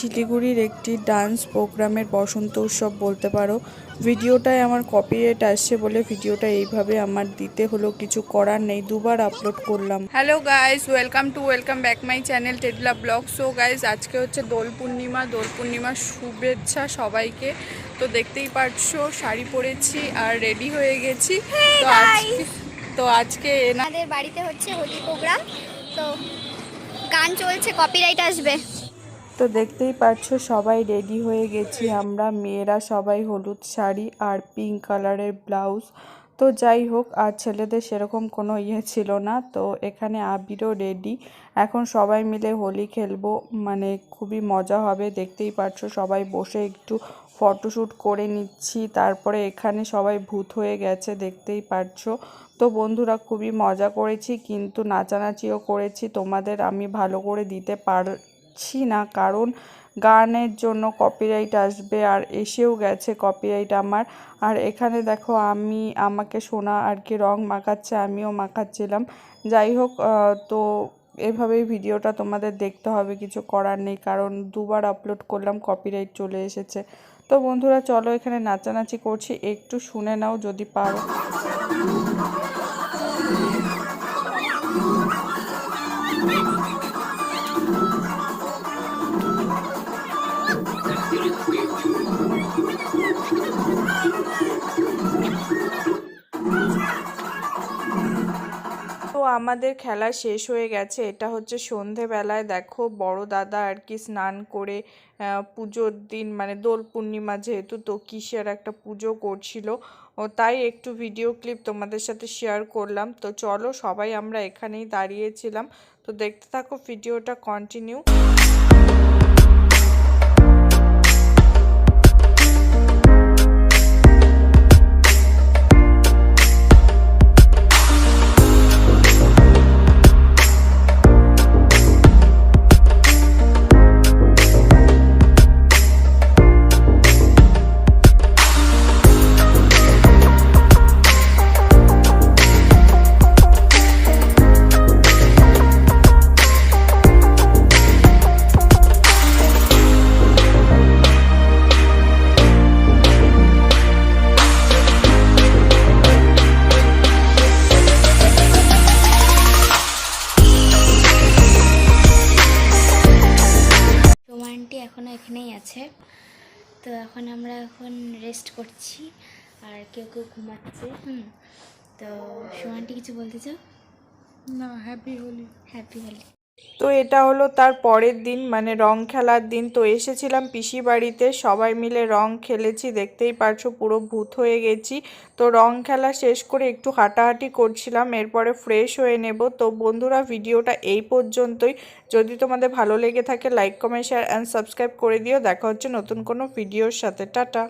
শিলিগুড়ির একটি ডান্স প্রোগ্রামের বসন্ত উৎসব বলতে পারো। ভিডিওটায় আমার কপিরাইট আসছে বলে ভিডিওটা এইভাবে আমার দিতে হলো কিছু করার নেই দুবার আপলোড করলাম। Hello guys welcome to welcome back my channel টেডলা blog so guys আজকে হচ্ছে দোল পূর্ণিমা দোল পূর্ণিমার শুভেচ্ছা সবাইকে। তো দেখতেই পারছ শাড়ি পরেছি আর রেডি হয়ে গেছি। তো আজকে তো আজকে আমাদের বাড়িতে হচ্ছে হোলি প্রোগ্রাম তো গান চলছে কপিরাইট আসবে। তো দেখতেই পাচ্ছ সবাই রেডি হয়ে গেছি আমরা। মেয়েরা সবাই হলুদ শাড়ি আর পিঙ্ক কালারের ব্লাউজ। তো যাই হোক, আর ছেলেদের সেরকম কোনো ইয়ে ছিল না। তো এখানে আবিরও রেডি। এখন সবাই মিলে হোলি খেলব। মানে খুবই মজা হবে, দেখতেই পাচ্ছ সবাই বসে একটু ফটোশ্যুট করে নিচ্ছি। তারপরে এখানে সবাই ভূত হয়ে গেছে, দেখতেই পাচ্ছ তো বন্ধুরা, খুবই মজা করেছি। কিন্তু নাচানাচিও করেছি। তোমাদের আমি ভালো করে দিতে পার পারছি না, কারণ গানের জন্য কপিরাইট আসবে আর এসেও গেছে কপিরাইট আমার। আর এখানে দেখো আমি, আমাকে সোনা আর কি রং মাখাচ্ছে, আমিও মাখাচ্ছিলাম। যাই হোক তো এভাবেই ভিডিওটা তোমাদের দেখতে হবে, কিছু করার নেই, কারণ দুবার আপলোড করলাম কপিরাইট চলে এসেছে। তো বন্ধুরা, চলো এখানে নাচানাচি করছি, একটু শুনে নাও যদি পারো। আমাদের খেলা শেষ হয়ে গেছে। এটা হচ্ছে সন্ধেবেলায়, দেখো, বড় দাদা আর কি স্নান করে পুজোর দিন মানে দোল পূর্ণিমা যেহেতু, তো কিসের একটা পুজো করছিল। ও, তাই একটু ভিডিও ক্লিপ তোমাদের সাথে শেয়ার করলাম। তো চলো, সবাই আমরা এখানেই দাঁড়িয়েছিলাম। তো দেখতে থাকো ভিডিওটা কন্টিনিউ এখানেই আছে। তো এখন আমরা এখন রেস্ট করছি। আর কেউ কেউ ঘুমাচ্ছে হুম? তো সোমানটি কিছু বলতে চাও? না হ্যাপি হোলি। হ্যাপি হোলি। তো এটা হলো তার পরের দিন মানে রং খেলার দিন। তো এসেছিলাম পিসি বাড়িতে, সবাই মিলে রং খেলেছি, দেখতেই পারছ পুরো ভূত হয়ে গেছি। তো রং খেলা শেষ করে একটু হাঁটাহাঁটি করছিলাম, এরপরে ফ্রেশ হয়ে নেব। তো বন্ধুরা, ভিডিওটা এই পর্যন্তই। যদি তোমাদের ভালো লেগে থাকে like comment share and subscribe করে দিও। দেখা হচ্ছে নতুন কোনো ভিডিওর সাথে। টাটা।